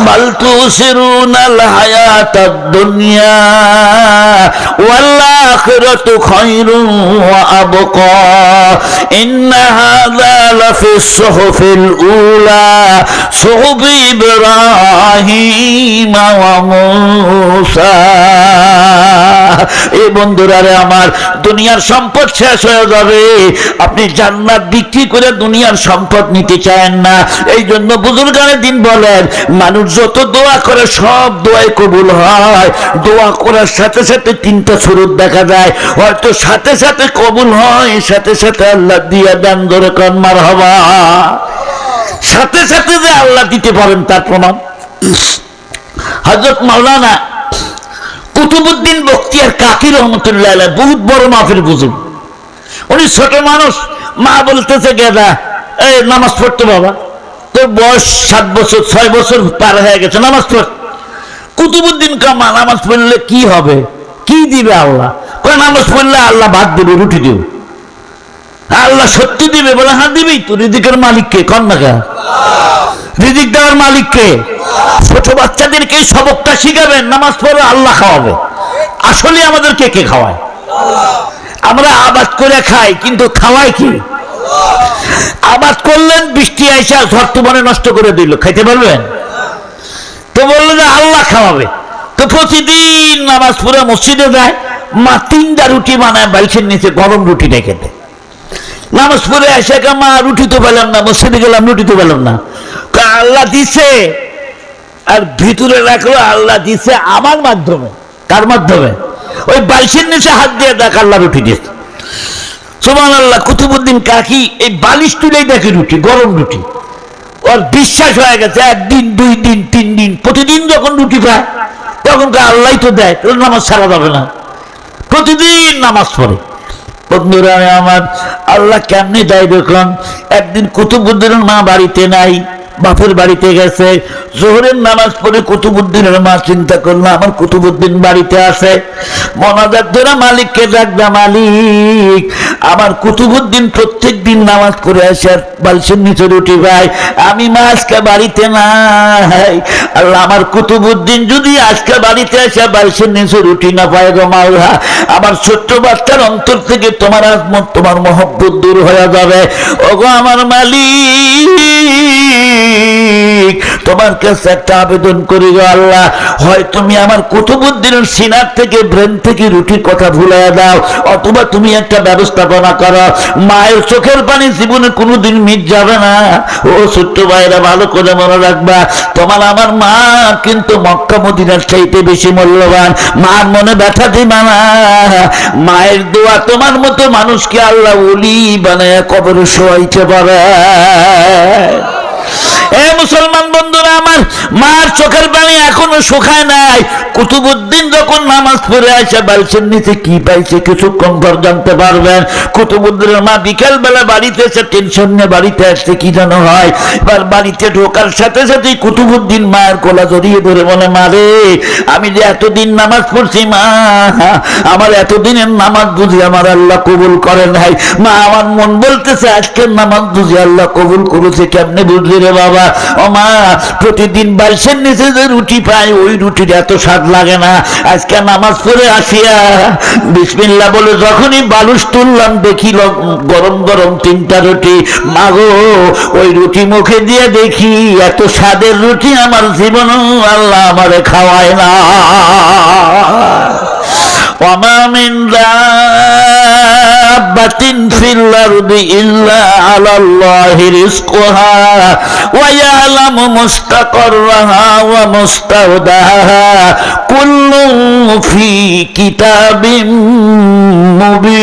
بل تؤثرون الحياة الدنيا والآخرة خير وأبقى. إن هذا لفي الصحف الأولى صحب إبراهيم وموسى. এই বন্ধুরা রে আমার, দুনিয়ার সম্পদ শেষ হয়ে যাবে। আপনি জান্নাত বিক্রি করে দুনিয়ার সম্পদ নিতে চান না। এই জন্য বুজুর্গানের দিন বলেন, মানুষ যত দোয়া করে সব দোয়াই কবুল হয়। দোয়া করার সাথে সাথে তিনটা স্বরূপ দেখা যায়। হয়তো সাথে সাথে কবুল হয়, সাথে সাথে আল্লাহ দিয়া দেন ধরে কন মার হবা সাথে সাথে যে আল্লাহ দিতে পারেন তার প্রমাণ। হজরত মাওলানা কুতুবুদ্দিন বক্তিয়ার কাকি রহমতুল্লাহ বহুত বড় মাফির বুঝুন উনি ছোট মানুষ, মা বলতেছে, গেদা, এই নামাজ পড়তো বাবা, তোর বয়স সাত বছর, ছয় বছর পার হয়ে গেছে, নামাজ পড়। কুতুবুদ্দিন কামা নামাজ পড়লে কি হবে? কি দিবে আল্লাহ? কয়, নামাজ পড়লে আল্লাহ ভাত দেবে, রুটি দেবে। আল্লাহ সত্যি দিবে, বলে হ্যাঁ দিবেই তো রিদিকের মালিককে কন না কে? রিজিক দেওয়ার মালিককে ছোট বাচ্চাদেরকে সবকটা শিখাবেন, নামাজ পড়ে আল্লাহ খাওয়াবে। আসলে আমাদের কে খাওয়ায়? আমরা আবাদ করে খাই, কিন্তু খাওয়াই কি? আবাদ করলেন, বৃষ্টি আইসা ঝড় তুমানে নষ্ট করে দিল। খাইতে পারবেন? তো বলল যে আল্লাহ খাওয়াবে। তো প্রতিদিন নামাজ পড়ে মসজিদে যায়, মা তিনটা রুটি বানায় বাইশের নিচে, গরম রুটি রেখে দেয় নামাজ পড়ে কা মা, রুটি তো পেলাম না, মসজিদে গেলাম, রুটি তো পেলাম না। আল্লাহ দিছে। আর ভিতরে রাখল, আল্লাহ দিছে আমার মাধ্যমে। কার মাধ্যমে। ওই বাইশের নিচে হাত দিয়ে দেখ, আল্লাহ রুটি দিয়েছে সোমান আল্লাহ কুতুবুদ্দিন কাকি এই বালিশ তুলেই দেখে রুটি, গরম রুটি। ওর বিশ্বাস হয়ে গেছে, একদিন, দুই দিন, তিন দিন, প্রতিদিন যখন রুটি পায় তখন আল্লাহ তো দেয় নামাজ ছাড়া যাবে না। প্রতিদিন নামাজ পড়ে। বন্ধুরা, আমার আল্লাহ কেমনি দেয় দেখুন, একদিন কুতুবুদ্দিনের মা বাড়িতে নাই বাপের বাড়িতে গেছে। জোহরের নামাজ পড়ে কুতুবুদ্দিনের মা চিন্তা করল, আমার কুতুবুদ্দিন বাড়িতে আসে মনাজার ধরে মালিককে ডাকবা, মালিক, আমার কুতুবুদ্দিন প্রত্যেক দিন নামাজ করে আসে আর বালসের নিচে রুটি ভাই আমি মা আজকে বাড়িতে নাই। আল্লাহ, আমার কুতুবুদ্দিন যদি আজকে বাড়িতে আসে বালসের নিচে রুটি না পায় গো মাওলা, আমার ছোট্ট বাচ্চার অন্তর থেকে তোমার আজমত, তোমার মহব্বত দূর হয়ে যাবে। ওগো আমার মালিক তোমার কাছে একটা আবেদন করি গো আল্লাহ। হয় তুমি আমার কুতুবুদ্দিনের সিনার থেকে, ব্রেন থেকে রুটির কথা ভুলে দাও, অথবা তুমি একটা ব্যবস্থাপনা করো। মায়ের চোখের পানি জীবনে কোনোদিন মিট যাবে না। ও ছোট্ট ভাইরা, ভালো করে মনে রাখবা, তোমার আমার মা কিন্তু মক্কা মদিনার চাইতে বেশি মূল্যবান। মার মনে ব্যথা দিবা না। মায়ের দোয়া তোমার মতো মানুষকে আল্লাহ উলি বানায় কবরে শোয়াইতে পারে। মুসলমান বন্ধুরা আমার মার চোখের পানি এখনও শুকায় নাই। কুতুবুদ্দিন যখন নামাজ পড়ে আসে বালছের নিচে কি পাইছে কিছুক্ষণ পর জানতে পারবেন? কুতুবুদ্দিনের মা বিকেল বেলা বাড়িতে এসে টেনশন নিয়ে বাড়িতে আসতে কি যেন হয়। এবার বাড়িতে ঢোকার সাথে সাথে কুতুবুদ্দিন মায়ের কোলা জড়িয়ে ধরে বলে মারে আমি যে এতদিন নামাজ পড়ছি, মা, আমার এতদিনের নামাজ বুঝি আমার আল্লাহ কবুল করে নাই। মা, আমার মন বলতেছে, আজকের নামাজ বুঝি আল্লাহ কবুল করেছে কেমনে বুঝলি রে বাবা? ও মা, প্রতিদিন বালিশের নিচে যে রুটি পাই, ওই রুটির এত স্বাদ হাত লাগে না। আজকে নামাজ পড়ে আসিয়া বিসমিল্লা বলে যখনই বালুস তুললাম, দেখি গরম গরম তিনটা রুটি। মাগো, ওই রুটি মুখে দিয়ে দেখি এত স্বাদের রুটি আমার জীবন আল্লাহ আমারে খাওয়ায় না। অমামিন্দা দাব্বাতিন ফিল আরদি ইল্লা আলাল্লাহি রিজকুহা ওয়া ইয়ালামু মুস্তাকাররাহা ওয়া মুস্তাওদাহা কুল্লুন ফি কিতাবিম মুবিন।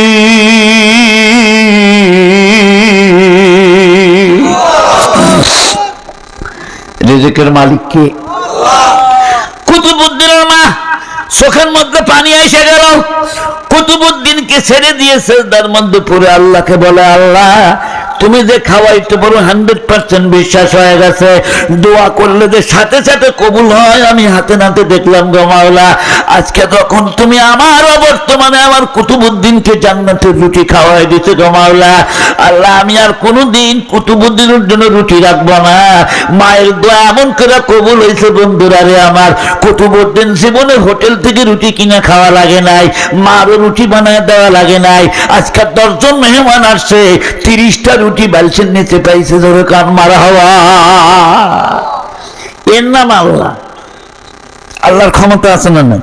রিজিকের মালিক কে কুতুবুদ্দিন মা চোখের মধ্যে পানি এসে গেল। কুতুবুদ্দিনকে ছেড়ে দিয়েছে তার মধ্যে পুরো আল্লাহকে বলে, আল্লাহ, তুমি যে খাওয়াইতে পারো হান্ড্রেড পার্সেন্ট বিশ্বাস হয়ে গেছে, দোয়া করলে যে সাথে সাথে কবুল হয়, আমি হাতে নাতে দেখলাম গমাওলা মাওলা আজকে তখন তুমি আমার অবর্তমানে আমার কুতুবুদ্দিনকে জান্নাতের রুটি খাওয়াই দিতে মাওলা, আল্লাহ, আমি আর কোনোদিন কুতুবুদ্দিনের জন্য রুটি রাখব না। মায়ের দোয়া এমন করে কবুল হয়েছে বন্ধুরা রে আমার, কুতুবুদ্দিন জীবনে হোটেল থেকে রুটি কিনে খাওয়া লাগে নাই, মারও রুটি বানায় দেওয়া লাগে নাই। আজকে দশজন মেহমান আসছে, তিরিশটা রুটি বালছেন নিচে পাইছে ধরে কান মারা হওয়া। এর নাম আল্লাহ। আল্লাহর ক্ষমতা আছে না না